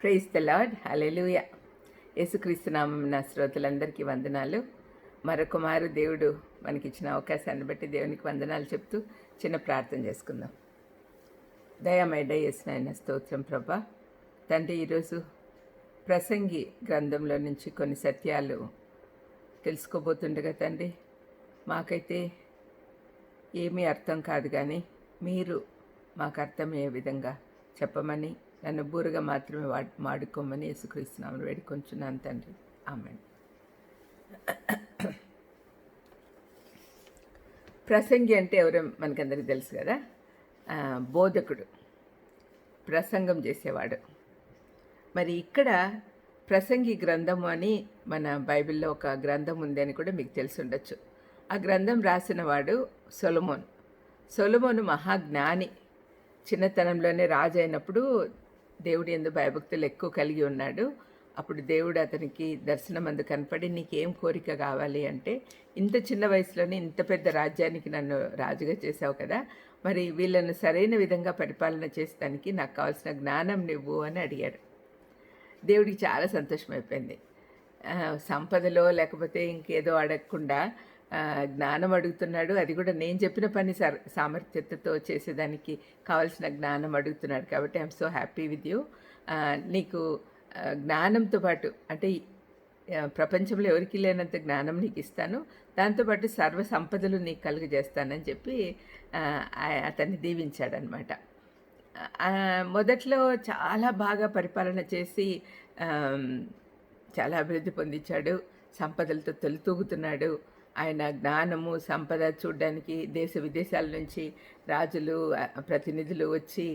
Praise the lord. Hallelujah యేసుక్రీస్తునామం నా శ్రోతలందరికీ వందనాలు. మరొకమారు దేవుడు మనకిచ్చిన అవకాశాన్ని బట్టి దేవునికి వందనాలు చెప్తూ చిన్న ప్రార్థన చేసుకుందాం. దయామైడ చేసిన స్తోత్రం ప్రభా. తండ్రి ఈరోజు ప్రసంగి గ్రంథంలో నుంచి కొన్ని సత్యాలు తెలుసుకోబోతుండగా తండ్రి మాకైతే ఏమీ అర్థం కాదు కానీ మీరు మాకు అర్థమయ్యే విధంగా చెప్పమని నన్ను బూరుగా మాత్రమే వాడు మాడుకోమని యేసుక్రీస్తున్నామని వేడుకొంచున్నాను తండ్రి. ఆమె ప్రసంగి అంటే ఎవరో మనకందరికీ తెలుసు కదా? బోధకుడు. ప్రసంగం చేసేవాడు. మరి ఇక్కడ ప్రసంగి గ్రంథము అని మన బైబిల్లో ఒక గ్రంథం ఉంది అని కూడా మీకు తెలిసి ఉండొచ్చు. ఆ గ్రంథం రాసిన వాడు సొలమోన్. సొలమోను మహాజ్ఞాని. చిన్నతనంలోనే రాజు అయినప్పుడు దేవుడు ఎందు భయభక్తులు ఎక్కువ కలిగి ఉన్నాడు. అప్పుడు దేవుడు అతనికి దర్శనం అందు కనపడి నీకేం కోరిక కావాలి అంటే ఇంత చిన్న వయసులోనే ఇంత పెద్ద రాజ్యానికి నన్ను రాజుగా చేసావు కదా మరి వీళ్ళను సరైన విధంగా పరిపాలన చేసడానికి నాకు కావాల్సిన జ్ఞానం నువ్వు అని అడిగాడు. దేవుడికి చాలా సంతోషం అయిపోయింది సంపదలో లేకపోతే ఇంకేదో అడగకుండా జ్ఞానం అడుగుతున్నాడు. అది కూడా నేను చెప్పిన పని సర్ సామర్థ్యతతో చేసేదానికి కావాల్సిన జ్ఞానం అడుగుతున్నాడు కాబట్టి I'm so happy with you. నీకు జ్ఞానంతో పాటు అంటే ప్రపంచంలో ఎవరికి లేనంత జ్ఞానం నీకు ఇస్తాను. దాంతోపాటు సర్వ సంపదలు నీకు కలుగజేస్తానని చెప్పి అతన్ని దీవించాడనమాట. మొదట్లో చాలా బాగా పరిపాలన చేసి చాలా అభివృద్ధి పొందించాడు. సంపదలతో తొలితూగుతున్నాడు ఆయన జ్ఞానము సంపద చూడడానికి దేశ విదేశాల నుంచి రాజులు ప్రతినిధులు వచ్చి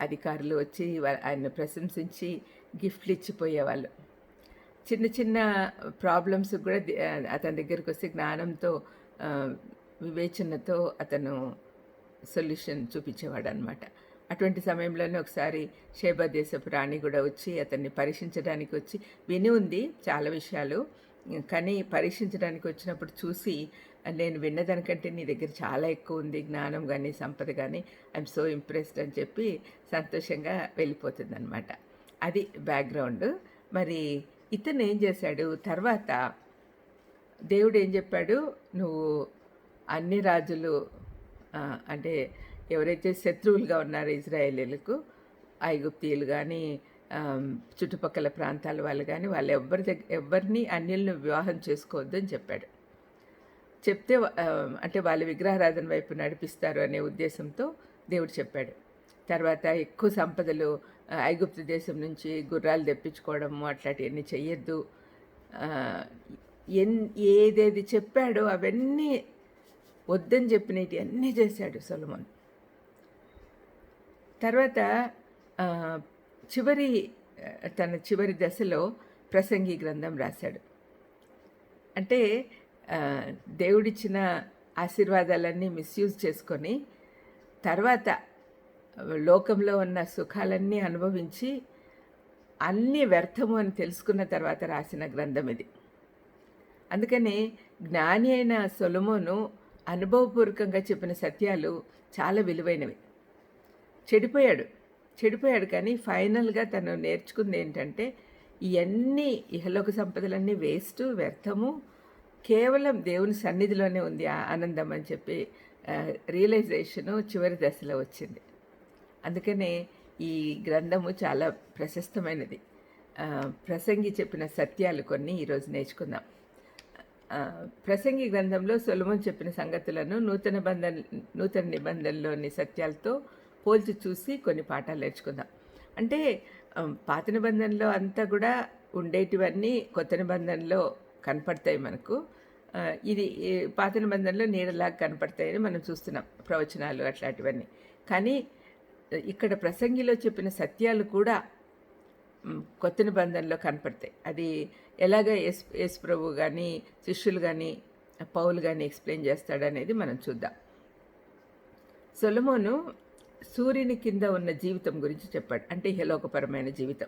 అధికారులు వచ్చి ఆయన ప్రశంసించి గిఫ్ట్లు ఇచ్చిపోయేవాళ్ళు. చిన్న చిన్న ప్రాబ్లమ్స్ కూడా అతని దగ్గరికి వస్తే జ్ఞానంతో వివేచనతో అతను సొల్యూషన్ చూపించేవాడు అనమాట అటువంటి సమయంలోనే ఒకసారి షేబా దేశపు రాణి కూడా వచ్చి అతన్ని పరీక్షించడానికి వచ్చి విని ఉంది చాలా విషయాలు. కానీ పరీక్షించడానికి వచ్చినప్పుడు చూసి నేను విన్నదానికంటే నీ దగ్గర చాలా ఎక్కువ ఉంది జ్ఞానం కానీ సంపద కానీ ఐఎమ్ సో ఇంప్రెస్డ్ అని చెప్పి సంతోషంగా వెళ్ళిపోతుంది అనమాట అది బ్యాక్గ్రౌండ్ మరి ఇతను ఏం చేశాడు? తర్వాత దేవుడు ఏం చెప్పాడు? నువ్వు అన్ని రాజులు అంటే ఎవరైతే శత్రువులుగా ఉన్నారో ఇజ్రాయేలీలకు ఐగుప్తీయులు కానీ చుట్టుపక్కల ప్రాంతాల వాళ్ళు కానీ వాళ్ళు ఎవరి దగ్గర ఎవరిని అన్యులను వివాహం చేసుకోవద్దని చెప్పాడు. చెప్తే అంటే వాళ్ళు విగ్రహారాధన వైపు నడిపిస్తారు అనే ఉద్దేశంతో దేవుడు చెప్పాడు. తర్వాత ఎక్కువ సంపదలు ఐగుప్త ఐగుప్తు దేశం నుంచి గుర్రాలు తెప్పించుకోవడము అట్లాంటివన్నీ చెయ్యొద్దు. ఎన్ ఏదేది చెప్పాడో అవన్నీ వద్దని చెప్పినవి అన్నీ చేశాడు సొలమోన్. తర్వాత చివరి తన చివరి దశలో ప్రసంగి గ్రంథం రాశాడు. అంటే దేవుడిచ్చిన ఆశీర్వాదాలన్నీ మిస్యూజ్ చేసుకొని తర్వాత లోకంలో ఉన్న సుఖాలన్నీ అనుభవించి అన్నీ వ్యర్థము అని తెలుసుకున్న తర్వాత రాసిన గ్రంథం ఇది. అందుకని జ్ఞాని అయిన సొలమోను అనుభవపూర్వకంగా చెప్పిన సత్యాలు చాలా విలువైనవి. చెడిపోయాడు. చెడిపోయాడు కానీ ఫైనల్గా తను నేర్చుకుంది ఏంటంటే ఇవన్నీ ఇహలోక సంపదలన్నీ వేస్ట్ వ్యర్థము కేవలం దేవుని సన్నిధిలోనే ఉంది ఆ ఆనందం అని చెప్పి రియలైజేషను చివరి దశలో వచ్చింది. అందుకనే ఈ గ్రంథము చాలా ప్రశస్తమైనది. ప్రసంగి చెప్పిన సత్యాలు కొన్ని ఈరోజు నేర్చుకుందాం. ప్రసంగి గ్రంథంలో సులభం చెప్పిన సంగతులను నూతన బంధన్ నూతన నిబంధనలోని సత్యాలతో పోల్చి చూసి కొన్ని పాఠాలు నేర్చుకుందాం. అంటే పాత నిబంధనలో అంతా కూడా ఉండేటివన్నీ కొత్త నిబంధనలో కనపడతాయి మనకు. ఇది ఈ పాత నిబంధనలో నీడలాగా కనపడతాయని మనం చూస్తున్నాం ప్రవచనాలు అట్లాంటివన్నీ. కానీ ఇక్కడ ప్రసంగిలో చెప్పిన సత్యాలు కూడా కొత్త నిబంధనలో కనపడతాయి. అది ఎలాగ ఎస్ ఎస్ ప్రభు కానీ శిష్యులు కానీ పౌలు కానీ ఎక్స్ప్లెయిన్ చేస్తాడనేది మనం చూద్దాం. సొలమోను సూర్యుని కింద ఉన్న జీవితం గురించి చెప్పాడు. అంటే ఇహలోకపరమైన జీవితం.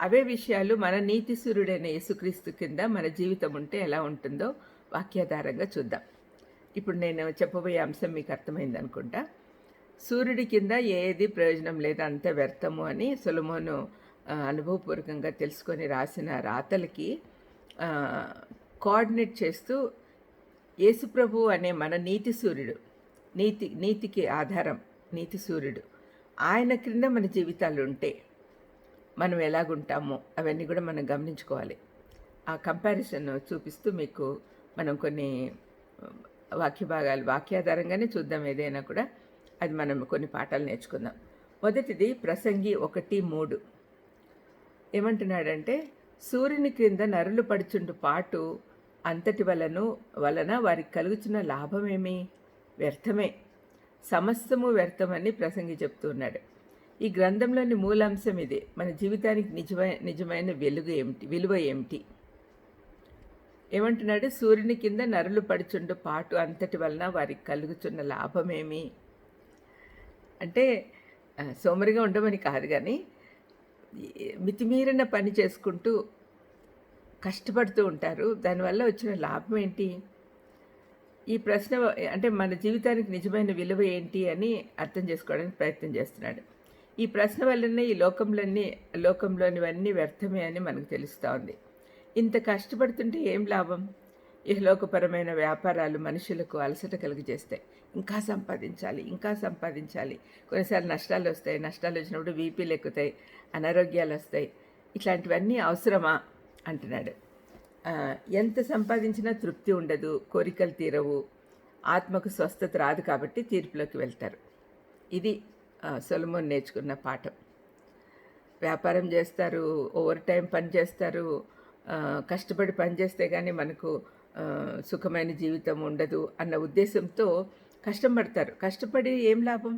అవే విషయాలు మన నీతి సూర్యుడైన యేసుక్రీస్తు కింద మన జీవితం ఉంటే ఎలా ఉంటుందో వాక్యాధారంగా చూద్దాం. ఇప్పుడు నేను చెప్పబోయే అంశం మీకు అర్థమైంది అనుకుంటా. సూర్యుడి కింద ఏది ప్రయోజనం లేదు అంత వ్యర్థము అని సులమోను అనుభవపూర్వకంగా తెలుసుకొని రాసిన రాతలకి కోఆర్డినేట్ చేస్తూ యేసుప్రభు అనే మన నీతి సూర్యుడు నీతి నీతికి ఆధారం నీతి సూర్యుడు ఆయన క్రింద మన జీవితాలు ఉంటే మనం ఎలాగుంటామో అవన్నీ కూడా మనం గమనించుకోవాలి. ఆ కంపారిజన్ చూపిస్తూ మీకు మనం కొన్ని వాక్య భాగాలు వాక్యాధారంగానే చూద్దాం ఏదైనా కూడా. అది మనం కొన్ని పాఠాలు నేర్చుకుందాం. మొదటిది ప్రసంగి ఒకటి మూడు. ఏమంటున్నాడంటే సూర్యుని క్రింద నరులు పడుచుండు పాటు అంతటి వలను వలన వారికి కలుగుచున్న లాభమేమి? వ్యర్థమే. సమస్తము వ్యర్థమని ప్రసంగి చెప్తున్నాడు. ఈ గ్రంథంలోని మూలాంశం ఇది. మన జీవితానికి నిజమైన నిజమైన వెలుగు ఏమిటి? విలువ ఏమిటి? ఏమంటున్నాడు? సూర్యుని కింద నరులు పడుచుండు పాటు అంతటి వలన వారికి కలుగుచున్న లాభమేమి? అంటే సోమరిగా ఉండమని కాదు కానీ మితిమీరిన పని చేసుకుంటూ కష్టపడుతూ ఉంటారు. దానివల్ల వచ్చిన లాభం ఏంటి? ఈ ప్రశ్న అంటే మన జీవితానికి నిజమైన విలువ ఏంటి అని అర్థం చేసుకోవడానికి ప్రయత్నం చేస్తున్నాడు. ఈ ప్రశ్న వల్లనే ఈ లోకంలోని లోకంలోనివన్నీ వ్యర్థమే అని మనకు తెలుస్తూ ఉంది. ఇంత కష్టపడుతుంటే ఏం లాభం? ఇహలోకపరమైన వ్యాపారాలు మనుషులకు అలసట కలుగజేస్తాయి. ఇంకా సంపాదించాలి ఇంకా సంపాదించాలి. కొన్నిసార్లు నష్టాలు వస్తాయి నష్టాలు వచ్చినప్పుడు బీపీలు ఎక్కుతాయి అనారోగ్యాలు వస్తాయి. ఇట్లాంటివన్నీ అవసరమా? అంటున్నాడు. ఎంత సంపాదించినా తృప్తి ఉండదు కోరికలు తీరవు ఆత్మకు స్వస్థత రాదు కాబట్టి తీర్పులోకి వెళ్తారు. ఇది సొలమోన్ నేర్చుకున్న పాఠం. వ్యాపారం చేస్తారు ఓవర్ టైం పని చేస్తారు కష్టపడి పనిచేస్తే కానీ మనకు సుఖమైన జీవితం ఉండదు అన్న ఉద్దేశంతో కష్టం పడతారు. కష్టపడి ఏం లాభం?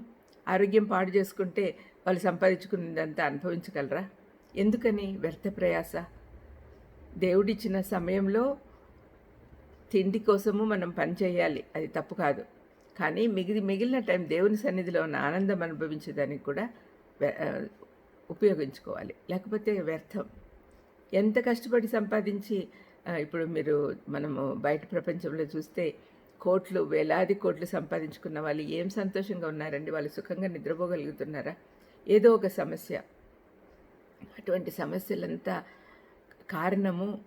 ఆరోగ్యం పాడు చేసుకుంటే వాళ్ళు సంపాదించుకున్నదంతా అనుభవించగలరా? ఎందుకని వ్యర్థ ప్రయాస? దేవుడిచ్చిన సమయంలో తిండి కోసము మనం పని చేయాలి. అది తప్పు కాదు. కానీ మిగిలి మిగిలిన టైం దేవుని సన్నిధిలో ఉన్న ఆనందం అనుభవించేదానికి కూడా ఉపయోగించుకోవాలి. లేకపోతే వ్యర్థం. ఎంత కష్టపడి సంపాదించి ఇప్పుడు మీరు మనము బయట ప్రపంచంలో చూస్తే కోట్లు వేలాది కోట్లు సంపాదించుకున్న వాళ్ళు ఏం సంతోషంగా ఉన్నారండి? వాళ్ళు సుఖంగా నిద్రపోగలుగుతున్నారా? ఏదో ఒక సమస్య. అటువంటి సమస్యలంతా కారణము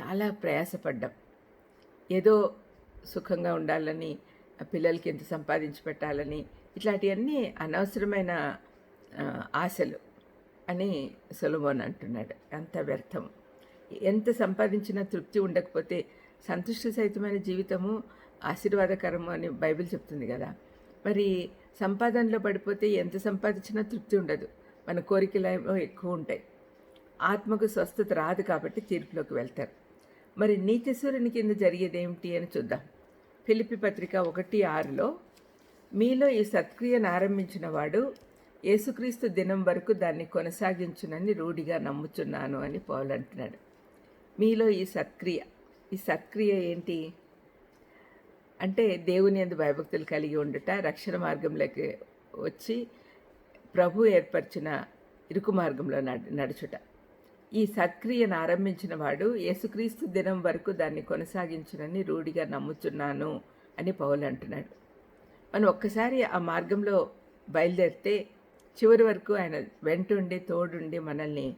చాలా ప్రయాసపడ్డాం. ఏదో సుఖంగా ఉండాలని పిల్లలకి ఎంత సంపాదించి పెట్టాలని ఇట్లాంటివన్నీ అనవసరమైన ఆశలు అని సొలమోన్ అంటున్నాడు. అంత వ్యర్థం. ఎంత సంపాదించినా తృప్తి ఉండకపోతే సంతుష్టి సహితమైన జీవితము ఆశీర్వాదకరము అని బైబిల్ చెప్తుంది కదా. మరి సంపాదనలో పడిపోతే ఎంత సంపాదించినా తృప్తి ఉండదు. మన కోరికలు ఏమో ఎక్కువ ఉంటాయి. ఆత్మకు స్వస్థత రాదు కాబట్టి తీర్పులోకి వెళ్తారు. మరి నీతిశ్వరుని కింద జరిగేది ఏమిటి అని చూద్దాం. ఫిలిపి పత్రిక ఒకటి ఆరులో మీలో ఈ సత్క్రియను ఆరంభించిన వాడు యేసుక్రీస్తు దినం వరకు దాన్ని కొనసాగించునని రూఢిగా నమ్ముచున్నాను అని పౌలు అంటున్నాడు. మీలో ఈ సత్క్రియ ఈ సత్క్రియ ఏంటి? అంటే దేవుని ఎందు భయభక్తులు కలిగి ఉండుట రక్షణ మార్గంలోకి వచ్చి ప్రభు ఏర్పరిచిన ఇరుకు మార్గంలో నడ నడుచుట. ఈ సత్క్రియను ఆరంభించిన వాడు యేసుక్రీస్తు దినం వరకు దాన్ని కొనసాగించునని రూఢిగా నమ్ముతున్నాను అని పౌలు అంటున్నాడు. మనం ఒక్కసారి ఆ మార్గంలో బయలుదేరితే చివరి వరకు ఆయన వెంటుండి తోడుండి మనల్ని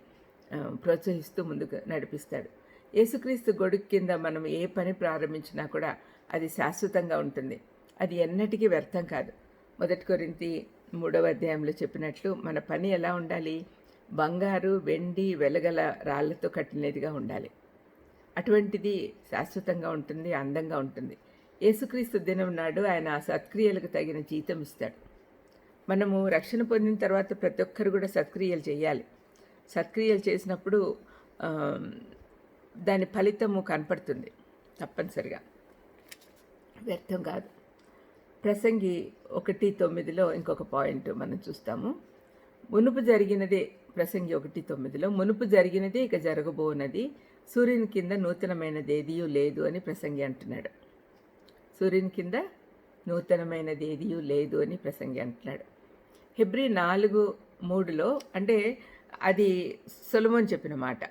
ప్రోత్సహిస్తూ ముందుకు నడిపిస్తాడు. యేసుక్రీస్తు గొడుగు కింద మనం ఏ పని ప్రారంభించినా కూడా అది శాశ్వతంగా ఉంటుంది. అది ఎన్నటికీ వ్యర్థం కాదు. మొదటి కొరింతి మూడవ అధ్యాయంలో చెప్పినట్లు మన పని ఎలా ఉండాలి? బంగారు వెండి వెలగల రాళ్ళతో కట్టినదిగా ఉండాలి. అటువంటిది శాశ్వతంగా ఉంటుంది అందంగా ఉంటుంది. యేసుక్రీస్తు దినం నాడు ఆయన ఆ సత్క్రియలకు తగిన జీతం ఇస్తాడు. మనము రక్షణ పొందిన తర్వాత ప్రతి ఒక్కరు కూడా సత్క్రియలు చేయాలి. సత్క్రియలు చేసినప్పుడు దాని ఫలితము కనపడుతుంది తప్పనిసరిగా. వ్యర్థం కాదు. ప్రసంగి ఒకటి తొమ్మిదిలో ఇంకొక పాయింట్ మనం చూస్తాము. మునుపు జరిగినదే ప్రసంగి ఒకటి తొమ్మిదిలో మునుపు జరిగినదే ఇక జరగబోనది. సూర్యుని కింద నూతనమైనది ఏదియూ లేదు అని ప్రసంగి అంటున్నాడు. సూర్యుని కింద నూతనమైనది ఏదియూ లేదు అని ప్రసంగి అంటున్నాడు. హెబ్రి నాలుగు మూడులో అంటే అది సులభం చెప్పిన మాట.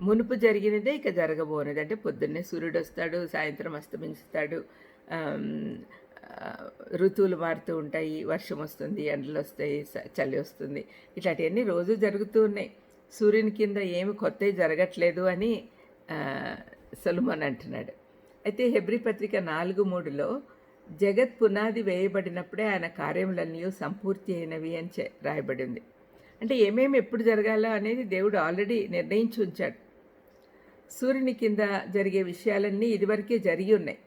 మునుపు జరిగినదే ఇక జరగబోనది. అంటే పొద్దున్నే సూర్యుడు వస్తాడు సాయంత్రం అస్తమించుతాడు ఋతువులు మారుతూ ఉంటాయి. వర్షం వస్తుంది ఎండలు వస్తాయి చలి వస్తుంది. ఇట్లాంటివన్నీ రోజు జరుగుతూ ఉన్నాయి. సూర్యుని కింద ఏమి కొత్తవి జరగట్లేదు అని సొలుమన్ అంటున్నాడు. అయితే హెబ్రి పత్రిక నాలుగు మూడులో జగత్ పునాది వేయబడినప్పుడే ఆయన కార్యములన్నీ సంపూర్తి అయినవి అని చె- రాయబడి ఉంది. అంటే ఏమేమి ఎప్పుడు జరగాలో అనేది దేవుడు ఆల్రెడీ నిర్ణయించి ఉంచాడు. సూర్యుని కింద జరిగే విషయాలన్నీ ఇదివరకే జరిగి ఉన్నాయి.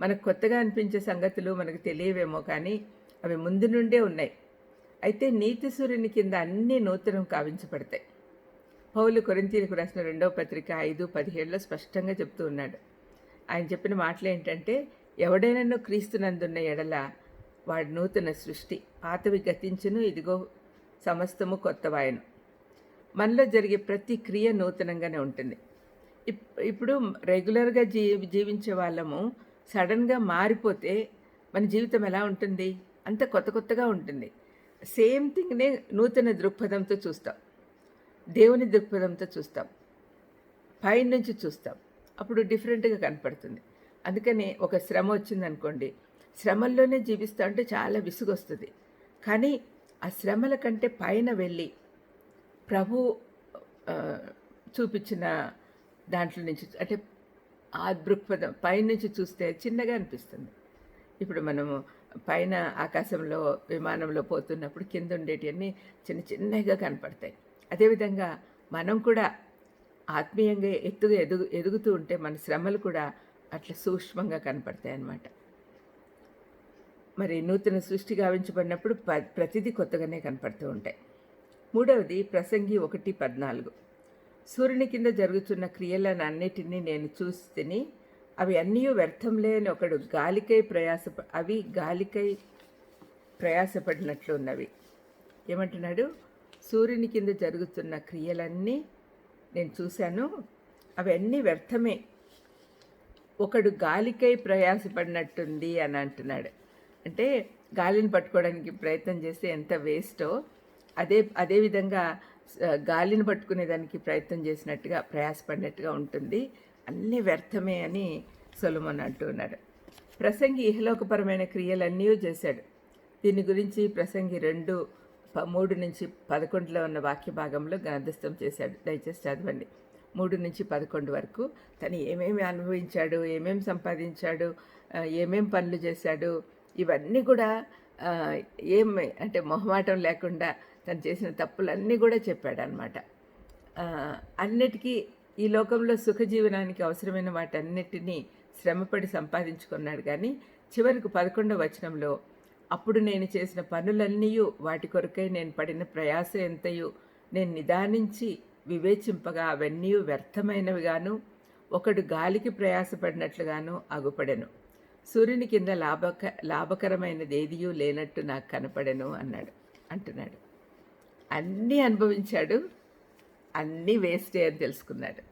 మనకు కొత్తగా అనిపించే సంగతులు మనకు తెలియవేమో కానీ అవి ముందు నుండే ఉన్నాయి. అయితే నీతి సూర్యుని కింద అన్నీ నూతనం కావించబడతాయి. పౌలు కొరింతీలకు రాసిన రెండవ పత్రిక ఐదు పదిహేడులో స్పష్టంగా చెప్తూ ఉన్నాడు. ఆయన చెప్పిన మాటలు ఏంటంటే ఎవడైనా క్రీస్తునందున్న ఎడల వాడు నూతన సృష్టి పాతవి గతించును ఇదిగో సమస్తము కొత్తవాయను. మనలో జరిగే ప్రతి క్రియ నూతనంగానే ఉంటుంది. ఇప్- ఇప్పుడు రెగ్యులర్గా జీ జీవించే వాళ్ళము సడన్గా మారిపోతే మన జీవితం ఎలా ఉంటుంది? అంత కొత్త కొత్తగా ఉంటుంది. సేమ్ థింగ్నే నూతన దృక్పథంతో చూస్తాం. దేవుని దృక్పథంతో చూస్తాం. పైనుంచి చూస్తాం. అప్పుడు డిఫరెంట్గా కనపడుతుంది. అందుకని ఒక శ్రమ వచ్చిందనుకోండి శ్రమల్లోనే జీవిస్తా ఉంటే చాలా విసుగొస్తుంది. కానీ ఆ శ్రమల కంటే పైన వెళ్ళి ప్రభు చూపించిన దాంట్లో నుంచి అంటే ఆ దృక్పథం పైనుంచి చూస్తే చిన్నగా అనిపిస్తుంది. ఇప్పుడు మనము పైన ఆకాశంలో విమానంలో పోతున్నప్పుడు కింద ఉండేటివన్నీ చిన్న చిన్నగా కనపడతాయి. అదేవిధంగా మనం కూడా ఆత్మీయంగా ఎత్తుగా ఎదుగు ఎదుగుతూ ఉంటే మన శ్రమలు కూడా అట్లా సూక్ష్మంగా కనపడతాయి అన్నమాట. మరి నూతన సృష్టి గావించబడినప్పుడు ప ప్రతిదీ కొత్తగానే కనపడుతూ ఉంటాయి. మూడవది ప్రసంగి ఒకటి పద్నాలుగు. సూర్యుని కింద జరుగుతున్న క్రియలను అన్నిటినీ నేను చూసి తిని అవి అన్నీ వ్యర్థం లేని ఒకడు గాలికై ప్రయాస అవి గాలికై ప్రయాసపడినట్లు ఉన్నవి. ఏమంటున్నాడు? సూర్యుని కింద జరుగుతున్న క్రియలన్నీ నేను చూశాను. అవన్నీ వ్యర్థమే. ఒకడు గాలికై ప్రయాసపడినట్టుంది అని అంటున్నాడు. అంటే గాలిని పట్టుకోవడానికి ప్రయత్నం చేస్తే ఎంత వేస్టో అదే అదేవిధంగా గాలిని పట్టుకునేదానికి ప్రయత్నం చేసినట్టుగా ప్రయాసపడినట్టుగా ఉంటుంది. అన్నీ వ్యర్థమే అని సొలమన్ అంటున్నాడు ప్రసంగి ఇహలోకపరమైన క్రియలన్నీ చేశాడు. దీని గురించి ప్రసంగి రెండు ప- మూడు నుంచి పదకొండులో ఉన్న వాక్య భాగంలో గ్రంథస్థం చేశాడు. దయచేసి చదవండి. మూడు నుంచి పదకొండు వరకు తను ఏమేమి అనుభవించాడు ఏమేమి సంపాదించాడు ఏమేం పనులు చేశాడు ఇవన్నీ కూడా ఏం అంటే మొహమాటం లేకుండా తను చేసిన తప్పులన్నీ కూడా చెప్పాడనమాట. అన్నిటికీ ఈ లోకంలో సుఖజీవనానికి అవసరమైన వాటన్నిటినీ శ్రమపడి సంపాదించుకున్నాడు కానీ చివరికి పదకొండవ వచనంలో అప్పుడు నేను చేసిన పనులన్నీ వాటి కొరకై నేను పడిన ప్రయాస ఎంతయు నేను నిదానించి వివేచింపగా అవన్నీ వ్యర్థమైనవిగాను ఒకడు గాలికి ప్రయాసపడినట్లుగాను అగుపడెను. సూర్యుని కింద లాభక లాభకరమైనది ఏదియూ లేనట్టు నాకు కనపడెను అన్నాడు. అంటున్నాడు. అన్నీ అనుభవించాడు అన్నీ వేస్టే అని తెలుసుకున్నాడు.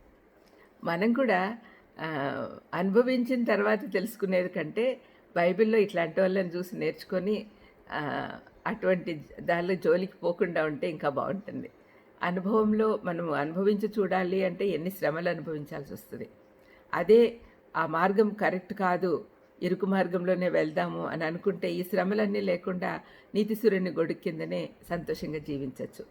మనం కూడా అనుభవించిన తర్వాత తెలుసుకునేది కంటే బైబిల్లో ఇట్లాంటి వాళ్ళని చూసి నేర్చుకొని అటువంటి దానిలో జోలికి పోకుండా ఉంటే ఇంకా బాగుంటుంది. అనుభవంలో మనం అనుభవించి చూడాలి అంటే ఎన్ని శ్రమలు అనుభవించాల్సి వస్తుంది. అదే ఆ మార్గం కరెక్ట్ కాదు ఇరుకు మార్గంలోనే వెళ్దాము అని అనుకుంటే ఈ శ్రమలన్నీ లేకుండా నీతిసూర్యుని గొడుగు కిందనే సంతోషంగా జీవించవచ్చు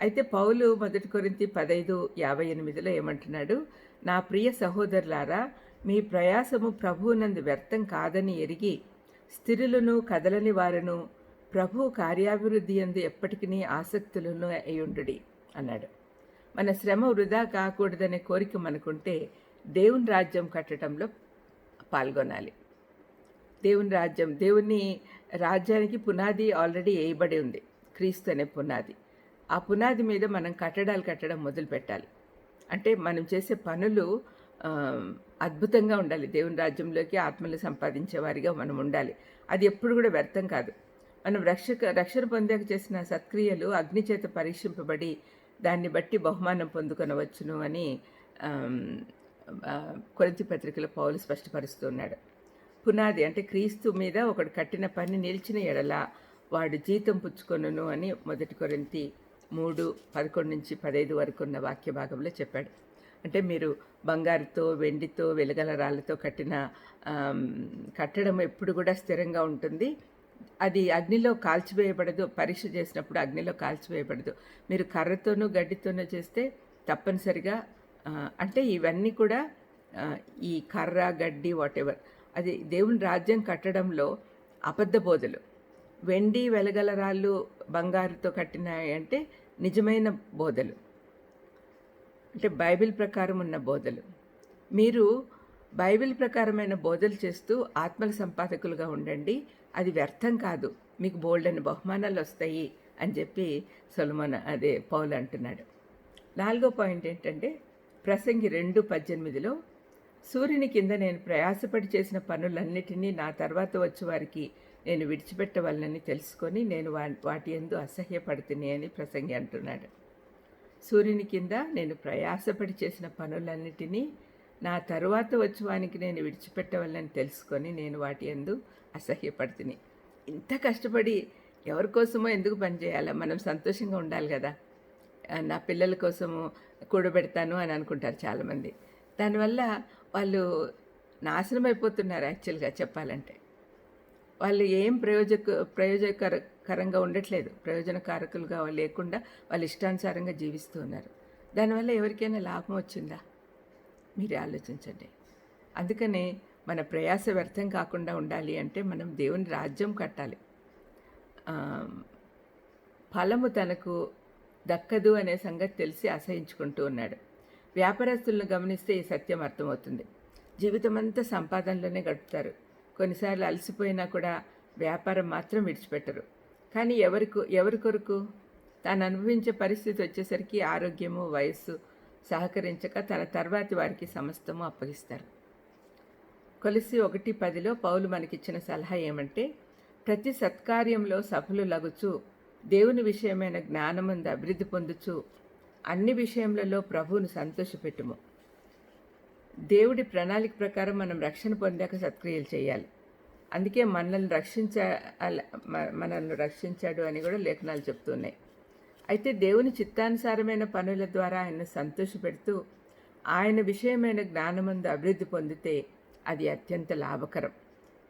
అయితే పౌలు మొదటి కొరింతి పదైదు యాభై ఎనిమిదిలో ఏమంటున్నాడు? నా ప్రియ సహోదరులారా మీ ప్రయాసము ప్రభువునందు వ్యర్థం కాదని ఎరిగి స్థిరులను కదలని వారును ప్రభు కార్యాభివృద్ధి ఎందు ఎప్పటికీ ఆసక్తులను అయ్యుండుడి అన్నాడు. మన శ్రమ వృధా కాకూడదనే కోరిక మనకుంటే దేవుని రాజ్యం కట్టడంలో పాల్గొనాలి. దేవుని రాజ్యం దేవుని రాజ్యానికి పునాది ఆల్రెడీ వేయబడి ఉంది. క్రీస్తు అనే పునాది. ఆ పునాది మీద మనం కట్టడాలు కట్టడం మొదలు పెట్టాలి. అంటే మనం చేసే పనులు అద్భుతంగా ఉండాలి. దేవుని రాజ్యంలోకి ఆత్మలు సంపాదించే వారిగా మనం ఉండాలి. అది ఎప్పుడు కూడా వ్యర్థం కాదు. మనం రక్షక రక్షణ పొందాక చేసిన సత్క్రియలు అగ్ని చేత పరీక్షింపబడి దాన్ని బట్టి బహుమానం పొందుకొనవచ్చును అని ఆమ్, పత్రికలో పౌలు స్పష్టపరుస్తున్నాడు పునాది అంటే క్రీస్తు మీద ఒకడు కట్టిన పని నిలిచిన ఎడల వాడు జీతం పుచ్చుకొనును అని మొదటి కొరింతి మూడు పదకొండు నుంచి పదహైదు వరకు ఉన్న వాక్య భాగంలో చెప్పాడు. అంటే మీరు బంగారుతో వెండితో వెలగల రాళ్ళతో కట్టిన కట్టడం ఎప్పుడు కూడా స్థిరంగా ఉంటుంది. అది అగ్నిలో కాల్చివేయబడదు. పరీక్ష చేసినప్పుడు అగ్నిలో కాల్చివేయబడదు. మీరు కర్రతోనూ గడ్డితోనూ చేస్తే తప్పనిసరిగా అంటే ఇవన్నీ కూడా ఈ కర్ర గడ్డి వాటెవర్ అది దేవుని రాజ్యం కట్టడంలో అబద్ధ బోధలు. వెండి వెలగల రాళ్ళు బంగారుతో కట్టినాయి అంటే నిజమైన బోధలు. అంటే బైబిల్ ప్రకారం ఉన్న బోధలు. మీరు బైబిల్ ప్రకారమైన బోధలు చేస్తూ ఆత్మల సంపాదకులుగా ఉండండి. అది వ్యర్థం కాదు. మీకు బోల్డని బహుమానాలు వస్తాయి అని చెప్పి సొలమన్ అదే పౌలు అంటున్నాడు. నాలుగో పాయింట్ ఏంటంటే ప్రసంగి రెండు పద్దెనిమిదిలో సూర్యుని కింద నేను ప్రయాసపడి చేసిన పనులన్నిటినీ నా తర్వాత వచ్చేవారికి నేను విడిచిపెట్టవలనని తెలుసుకొని నేను వా వాటి ఎందు అసహ్యపడుతుని అని ప్రసంగి అంటున్నాడు. సూర్యుని కింద నేను ప్రయాసపడి చేసిన పనులన్నిటినీ నా తరువాత వచ్చేవానికి నేను విడిచిపెట్టవాలని తెలుసుకొని నేను వాటి ఎందు అసహ్యపడుతుని. ఇంత కష్టపడి ఎవరి కోసమో ఎందుకు పనిచేయాలా మనం సంతోషంగా ఉండాలి కదా. నా పిల్లల కోసము కూడబెడతాను అని అనుకుంటారు చాలామంది. దానివల్ల వాళ్ళు నాశనం అయిపోతున్నారు యాక్చువల్గా చెప్పాలంటే. వాళ్ళు ఏం ప్రయోజక ప్రయోజకరంగా ఉండట్లేదు. ప్రయోజనకారకులుగా లేకుండా వాళ్ళు ఇష్టానుసారంగా జీవిస్తూ ఉన్నారు. దానివల్ల ఎవరికైనా లాభం వచ్చిందా? మీరే ఆలోచించండి. అందుకనే మన ప్రయాస వ్యర్థం కాకుండా ఉండాలి అంటే మనం దేవుని రాజ్యం కట్టాలి. ఫలము తనకు దక్కదు అనే సంగతి తెలిసి అసహించుకుంటూ ఉన్నాడు. వ్యాపారస్తులను గమనిస్తే ఈ సత్యం అర్థమవుతుంది. జీవితమంతా సంపాదనలోనే గడుపుతారు. కొన్నిసార్లు అలసిపోయినా కూడా వ్యాపారం మాత్రం విడిచిపెట్టరు. కానీ ఎవరికి ఎవరి కొరకు? తాను అనుభవించే పరిస్థితి వచ్చేసరికి ఆరోగ్యము వయస్సు సహకరించక తన తర్వాతి వారికి సమస్తము అప్పగిస్తారు. కొలిసి ఒకటి పదిలో పౌలు మనకిచ్చిన సలహా ఏమంటే ప్రతి సత్కార్యంలో సఫలు లగుచు దేవుని విషయమైన జ్ఞానమందు అభివృద్ధి పొందుచు అన్ని విషయములలో ప్రభువును సంతోషపెట్టుము. దేవుడి ప్రణాళిక ప్రకారం మనం రక్షణ పొందాక సత్క్రియలు చేయాలి. అందుకే మనల్ని రక్షించాల మనల్ని రక్షించాడు అని కూడా లేఖనాలు చెప్తున్నాయి. అయితే దేవుని చిత్తానుసారమైన పనుల ద్వారా ఆయన సంతోషపెడుతూ ఆయన విషయమైన జ్ఞానమందు అభివృద్ధి పొందితే అది అత్యంత లాభకరం.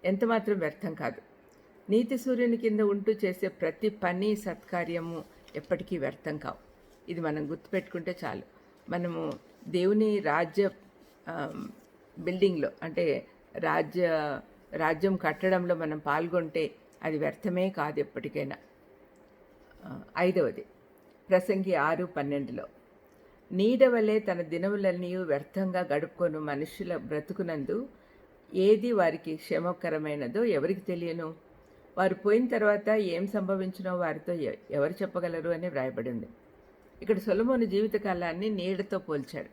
ఎంతమాత్రం వ్యర్థం కాదు. నీతి సూర్యుని కింద ఉంటూ చేసే ప్రతి పని సత్కార్యము ఎప్పటికీ వ్యర్థం కావు. ఇది మనం గుర్తుపెట్టుకుంటే చాలు. మనము దేవుని రాజ్య బిల్డింగ్లో అంటే రాజ్య రాజ్యం కట్టడంలో మనం పాల్గొంటే అది వ్యర్థమే కాదు ఎప్పటికైనా. ఐదవది ప్రసంగి ఆరు పన్నెండులో నీడవలే తన దినములన్నీ వ్యర్థంగా గడుపుకొను మనుషుల బ్రతుకునందు. ఏది వారికి క్షేమకరమైనదో ఎవరికి తెలియను? వారు పోయిన తర్వాత ఏం సంభవించినో వారితో ఎవరు చెప్పగలరు అని వ్రాయబడింది. ఇక్కడ సొలమోని జీవితకాలాన్ని నీడతో పోల్చాడు.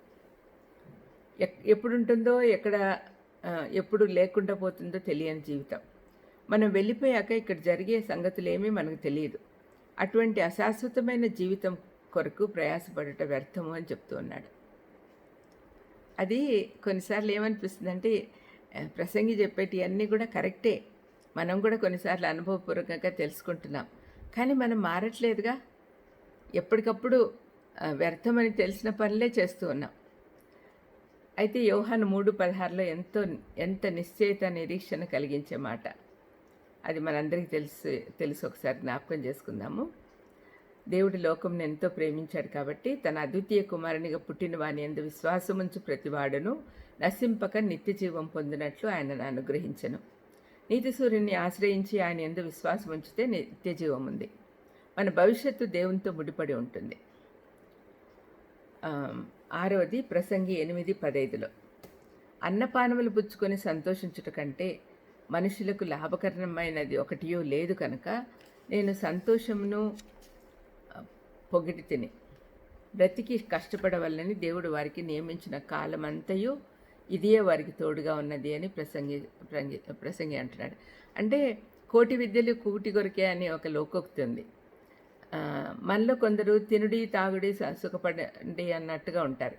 ఎక్- ఎప్పుడు ఉంటుందో ఎక్కడ ఎప్పుడు లేకుండా పోతుందో తెలియని జీవితం. మనం వెళ్ళిపోయాక ఇక్కడ జరిగే సంగతులు ఏమీ మనకు తెలియదు. అటువంటి అశాశ్వతమైన జీవితం కొరకు ప్రయాసపడట వ్యర్థము అని చెప్తూ ఉన్నాడు. అది కొన్నిసార్లు ఏమనిపిస్తుందంటే ప్రసంగి చెప్పేటి అన్నీ కూడా కరెక్టే. మనం కూడా కొన్నిసార్లు అనుభవపూర్వకంగా తెలుసుకుంటున్నాం. కానీ మనం మారట్లేదుగా? ఎప్పటికప్పుడు వ్యర్థమని తెలిసిన పనులే చేస్తూ ఉన్నాం. అయితే యోహాను మూడు పదహారులో ఎంతో ఎంత నిశ్చయిత నిరీక్షణ కలిగించే మాట. అది మనందరికీ తెలుసు తెలుసు ఒకసారి జ్ఞాపకం చేసుకుందాము. దేవుడి లోకంను ఎంతో ప్రేమించాడు కాబట్టి తన అద్వితీయ కుమారునిగా పుట్టిన వాని ఎందు విశ్వాసముంచు ప్రతివాడును నశింపక నిత్య జీవం పొందినట్లు ఆయనను అనుగ్రహించను. నీతి సూర్యుని ఆశ్రయించి ఆయన ఎందు విశ్వాసం ఉంచితే నిత్య జీవం ఉంది మన భవిష్యత్తు దేవునితో ముడిపడి ఉంటుంది. ఆరవది ప్రసంగి ఎనిమిది పదైదులో. అన్నపానములు పుచ్చుకొని సంతోషించుట కంటే మనుషులకు లాభకరమైనది ఒకటియో లేదు కనుక నేను సంతోషమును పొగిడి తిని బ్రతికి కష్టపడవల్లని దేవుడు వారికి నియమించిన కాలమంతయు ఇదే వారికి తోడుగా ఉన్నది అని ప్రసంగి ప్రసంగి ప్రసంగి అంటున్నాడు. అంటే కోటి విద్యలు కూటి కొరికే అని ఒక లోకోక్తి ఉంది. మనలో కొందరు తినుడి తాగుడి స- సుఖపడండి అన్నట్టుగా ఉంటారు.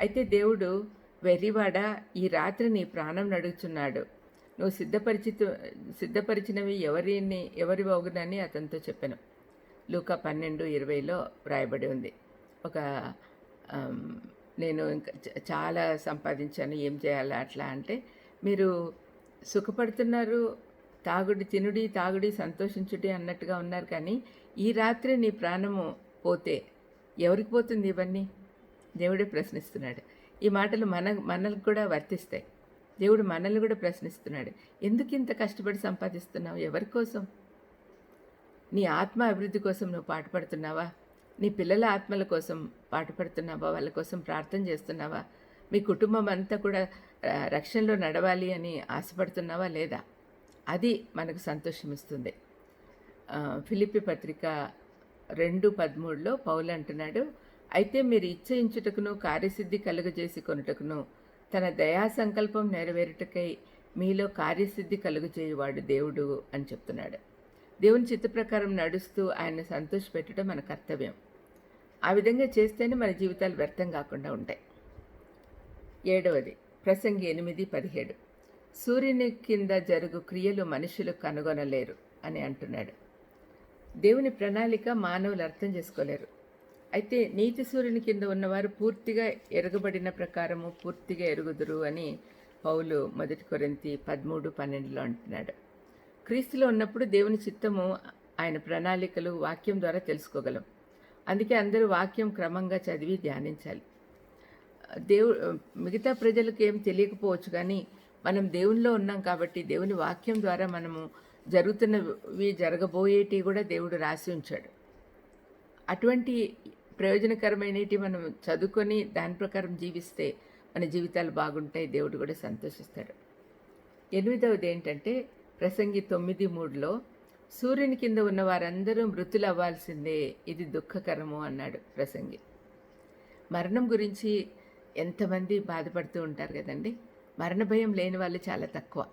అయితే దేవుడు వెర్రివాడ ఈ రాత్రి నీ ప్రాణం నడుచున్నాడు. నువ్వు సిద్ధపరిచిత సిద్ధపరిచినవి ఎవరిని ఎవరి వగునని అతనితో చెప్పాను. లూకా పన్నెండు ఇరవైలో వ్రాయబడి ఉంది. ఒక నేను ఇంకా చాలా సంపాదించాను ఏం చేయాలా అట్లా అంటే మీరు సుఖపడుతున్నారు తాగుడి తినుడి తాగుడి సంతోషించుడి అన్నట్టుగా ఉన్నారు కానీ ఈ రాత్రి నీ ప్రాణము పోతే ఎవరికి పోతుంది ఇవన్నీ? దేవుడే ప్రశ్నిస్తున్నాడు. ఈ మాటలు మన మనల్ని కూడా వర్తిస్తాయి. దేవుడు మనల్ని కూడా ప్రశ్నిస్తున్నాడు. ఎందుకు ఇంత కష్టపడి సంపాదిస్తున్నావు? ఎవరి కోసం? నీ ఆత్మ అభివృద్ధి కోసం నువ్వు పాటుపడుతున్నావా? నీ పిల్లల ఆత్మల కోసం పాటుపడుతున్నావా? వాళ్ళ కోసం ప్రార్థన చేస్తున్నావా? మీ కుటుంబం అంతా కూడా రక్షణలో నడవాలి అని ఆశపడుతున్నావా లేదా? అది మనకు సంతోషం ఇస్తుంది ఫిలిపి పత్రిక రెండు పదమూడులో పౌలు అంటున్నాడు అయితే మీరు ఇచ్చయించుటకును కార్యసిద్ధి కలుగజేసి కొనుటకును తన దయా సంకల్పం నెరవేరుటకై మీలో కార్యసిద్ధి కలుగజేయువాడు దేవుడు అని చెప్తున్నాడు. దేవుని చిత్త ప్రకారం నడుస్తూ ఆయన సంతోషపెట్టడం మన కర్తవ్యం. ఆ విధంగా చేస్తేనే మన జీవితాలు వ్యర్థం కాకుండా ఉంటాయి. ఏడవది ప్రసంగి ఎనిమిది పదిహేడు సూర్యుని కింద జరుగు క్రియలు మనుషులు కనుగొనలేరు అని అంటున్నాడు. దేవుని ప్రణాళిక మానవులు అర్థం చేసుకోలేరు. అయితే నీతి సూర్యుని కింద ఉన్నవారు పూర్తిగా ఎరగబడిన ప్రకారము పూర్తిగా ఎరుగుదురు అని పౌలు మొదటి కొరింతి పదమూడు పన్నెండులో అంటున్నాడు. క్రీస్తులో ఉన్నప్పుడు దేవుని చిత్తము ఆయన ప్రణాళికలు వాక్యం ద్వారా తెలుసుకోగలం. అందుకే అందరూ వాక్యం క్రమంగా చదివి ధ్యానించాలి. దేవు మిగతా ప్రజలకు ఏం తెలియకపోవచ్చు కానీ మనం దేవునిలో ఉన్నాం కాబట్టి దేవుని వాక్యం ద్వారా మనము జరుగుతున్నవి జరగబోయేటివి కూడా దేవుడు రాసి ఉంచాడు. అటువంటి ప్రయోజనకరమైనవి మనం చదువుకొని దాని ప్రకారం జీవిస్తే మన జీవితాలు బాగుంటాయి దేవుడు కూడా సంతోషిస్తాడు. ఎనిమిదవది ఏంటంటే ప్రసంగి తొమ్మిది మూడులో సూర్యుని కింద ఉన్న వారందరూ మృతులు అవ్వాల్సిందే ఇది దుఃఖకరము అన్నాడు ప్రసంగి. మరణం గురించి ఎంతమంది బాధపడుతూ ఉంటారు కదండి? మరణ భయం లేని వాళ్ళు చాలా తక్కువ.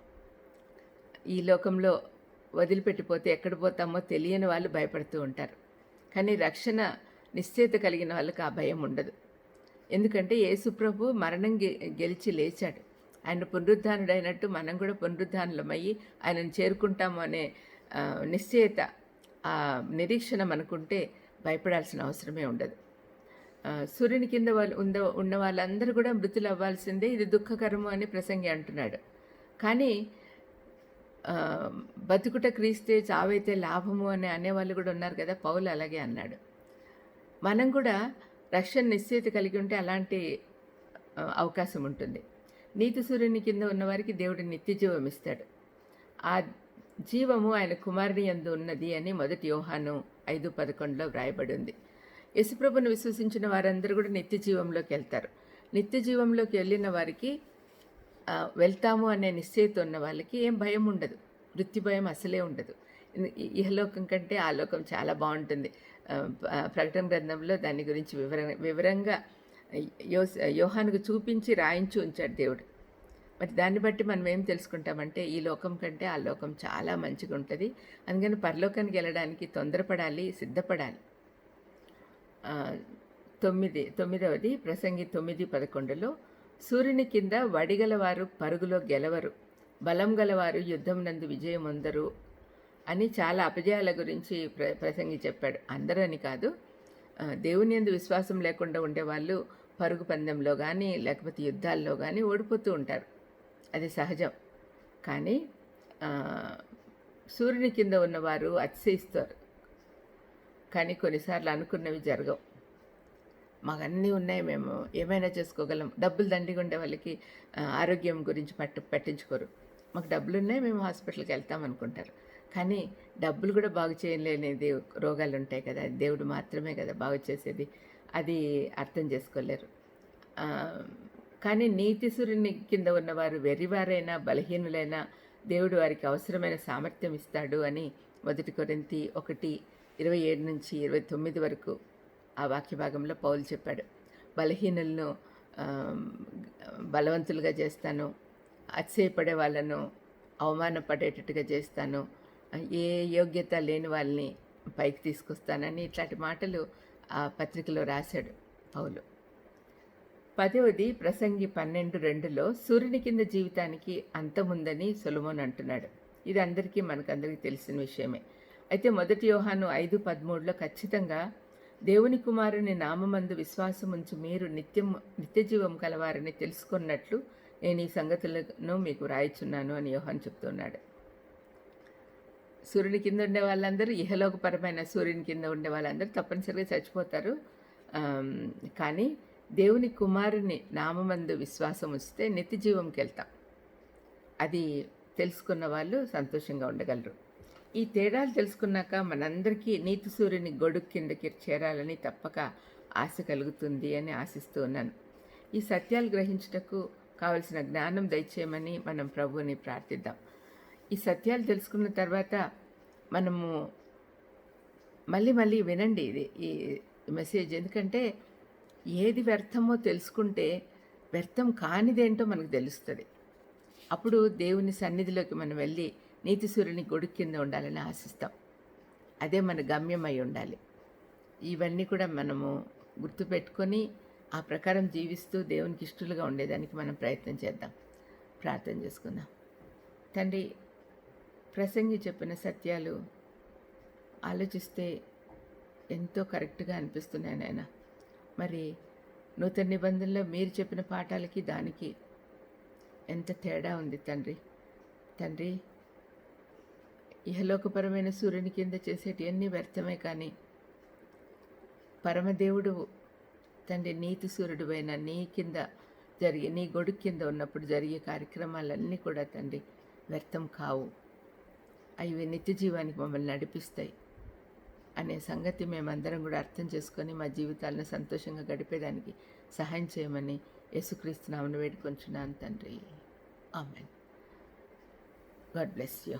ఈ లోకంలో వదిలిపెట్టిపోతే ఎక్కడ పోతామో తెలియని వాళ్ళు భయపడుతూ ఉంటారు. కానీ రక్షణ నిశ్చయిత కలిగిన వాళ్ళకి ఆ భయం ఉండదు. ఎందుకంటే యేసుప్రభు మరణం గె గెలిచి లేచాడు. ఆయన పునరుద్ధానుడైనట్టు మనం కూడా పునరుద్ధానులమయ్యి ఆయనను చేరుకుంటాము అనే నిశ్చయత ఆ నిరీక్షణ మనకుంటే భయపడాల్సిన అవసరమే ఉండదు. సూర్యుని కింద వాళ్ళు ఉంద ఉన్న వాళ్ళందరూ కూడా మృతులు అవ్వాల్సిందే ఇది దుఃఖకరము అని ప్రసంగి అంటున్నాడు. కానీ బతుకుట క్రీస్తే చావైతే లాభము అని అనేవాళ్ళు కూడా ఉన్నారు కదా పౌలు అలాగే అన్నాడు. మనం కూడా రక్షణ నిశ్చయిత కలిగి ఉంటే అలాంటి అవకాశం ఉంటుంది. నీతి సూర్యుని కింద ఉన్నవారికి దేవుడు నిత్య జీవం ఇస్తాడు. ఆ జీవము ఆయన కుమారుని యందు ఉన్నది అని మొదటి యోహాను ఐదు పదకొండులో వ్రాయబడి ఉంది. యశుప్రభును విశ్వసించిన వారందరూ కూడా నిత్య జీవంలోకి వెళ్తారు. నిత్య జీవంలోకి వెళ్ళిన వారికి వెళ్తాము అనే నిశ్చయిత ఉన్న వాళ్ళకి ఏం భయం ఉండదు. వృత్తి భయం అసలే ఉండదు. ఇహలోకం కంటే ఆ లోకం చాలా బాగుంటుంది. ప్రకటన గ్రంథంలో దాని గురించి వివర వివరంగా యో యోహానుకు చూపించి రాయించి ఉంచాడు దేవుడు. మరి దాన్ని బట్టి మనం ఏం తెలుసుకుంటామంటే ఈ లోకం కంటే ఆ లోకం చాలా మంచిగా ఉంటుంది. అందుకని పరలోకానికి వెళ్ళడానికి తొందరపడాలి సిద్ధపడాలి. తొమ్మిది తొమ్మిదవది ప్రసంగి తొమ్మిది పదకొండులో సూర్యుని కింద వడిగలవారు పరుగులో గెలవరు. బలం గలవారు యుద్ధం నందు విజయం అందరు అని చాలా అపజయాల గురించి ప్ర ప్రసంగి చెప్పాడు. అందరూ అని కాదు దేవుని యందు విశ్వాసం లేకుండా ఉండేవాళ్ళు పరుగు పందెంలో కానీ లేకపోతే యుద్ధాల్లో కానీ ఓడిపోతూ ఉంటారు. అది సహజం. కానీ సూర్యుని కింద ఉన్నవారు అతిశయిస్తారు. కానీ కొన్నిసార్లు అనుకున్నవి జరగవు. మాకు అన్నీ ఉన్నాయి మేము ఏమైనా చేసుకోగలం. డబ్బులు దండిగా ఉండే వాళ్ళకి ఆరోగ్యం గురించి పట్టు పట్టించుకోరు. మాకు డబ్బులు ఉన్నాయి మేము హాస్పిటల్కి వెళ్తాం అనుకుంటారు. కానీ డబ్బులు కూడా బాగు చేయలేనిది రోగాలు ఉంటాయి కదా. దేవుడు మాత్రమే కదా బాగు చేసేది. అది అర్థం చేసుకోలేరు. కానీ నీతి సూర్యుని కింద ఉన్నవారు వెర్రివారైనా బలహీనులైనా దేవుడు వారికి అవసరమైన సామర్థ్యం ఇస్తాడు అని మొదటి కొరింతి ఒకటి ఇరవై ఏడు నుంచి ఇరవై తొమ్మిది వరకు ఆ వాక్య భాగంలో పౌలు చెప్పాడు. బలహీనులను బలవంతులుగా చేస్తాను. అతిశయపడే వాళ్ళను అవమానపడేటట్టుగా చేస్తాను. ఏ యోగ్యత లేని వాళ్ళని పైకి తీసుకొస్తానని ఇట్లాంటి మాటలు ఆ పత్రికలో రాశాడు పౌలు. పదవది ప్రసంగి పన్నెండు రెండులో సూర్యుని కింద జీవితానికి అంతముందని సొలమోన్ అంటున్నాడు. ఇది అందరికీ మనకందరికీ తెలిసిన విషయమే. అయితే మొదటి యోహాను ఐదు పదమూడులో ఖచ్చితంగా దేవుని కుమారుని నామమందు విశ్వాసం ఉంచి మీరు నిత్యం నిత్యజీవం కలవారని తెలుసుకున్నట్లు నేను ఈ సంగతులను మీకు రాయిచున్నాను అని యోహన్ చెప్తున్నాడు. సూర్యుని కింద ఉండే వాళ్ళందరూ ఇహలోకపరమైన సూర్యుని కింద ఉండే వాళ్ళందరూ తప్పనిసరిగా చచ్చిపోతారు. కానీ దేవుని కుమారుని నామందు విశ్వాసం వస్తే నిత్య జీవంకి వెళ్తాం అది తెలుసుకున్న వాళ్ళు సంతోషంగా ఉండగలరు. ఈ తేడాలు తెలుసుకున్నాక మనందరికీ నీతి సూర్యుని గొడుగు కిందకి చేరాలని తప్పక ఆశ కలుగుతుంది అని ఆశిస్తూ ఉన్నాను. ఈ సత్యాలు గ్రహించుటకు కావలసిన జ్ఞానం దయచేయమని మనం ప్రభువుని ప్రార్థిద్దాం. ఈ సత్యాలు తెలుసుకున్న తర్వాత మనము మళ్ళీ మళ్ళీ వినండి ఇది ఈ మెసేజ్. ఎందుకంటే ఏది వ్యర్థమో తెలుసుకుంటే వ్యర్థం కానిదేంటో మనకు తెలుస్తుంది. అప్పుడు దేవుని సన్నిధిలోకి మనం వెళ్ళి నీతి సూర్యుని గుడి కింద ఉండాలని ఆశిస్తాం. అదే మన గమ్యం అయి ఉండాలి. ఇవన్నీ కూడా మనము గుర్తుపెట్టుకొని ఆ ప్రకారం జీవిస్తూ దేవునికి ఇష్టలుగా ఉండేదానికి మనం ప్రయత్నం చేద్దాం. ప్రార్థన చేసుకుందాం. తండ్రి ప్రసంగి చెప్పిన సత్యాలు ఆలోచిస్తే ఎంతో కరెక్ట్గా అనిపిస్తున్నాయి నాయన. మరి నూతన నిబంధనలో మీరు చెప్పిన పాఠాలకి దానికి ఎంత తేడా ఉంది తండ్రి? తండ్రి ఇహలోకపరమైన సూర్యుని కింద చేసేటివన్నీ వ్యర్థమే కానీ పరమదేవుడు తండ్రి నీతి సూర్యుడువైన నీ కింద జరిగే నీ గొడుగు కింద ఉన్నప్పుడు జరిగే కార్యక్రమాలన్నీ కూడా తండ్రి వ్యర్థం కావు. అవి నిత్య జీవానికి మమ్మల్ని నడిపిస్తాయి అనే సంగతి మేమందరం కూడా అర్థం చేసుకొని మా జీవితాలను సంతోషంగా గడిపేదానికి సహాయం చేయమని యేసుక్రీస్తు నామను వేడుకొంచున్నాను తండ్రి. ఆమెన్. God bless you.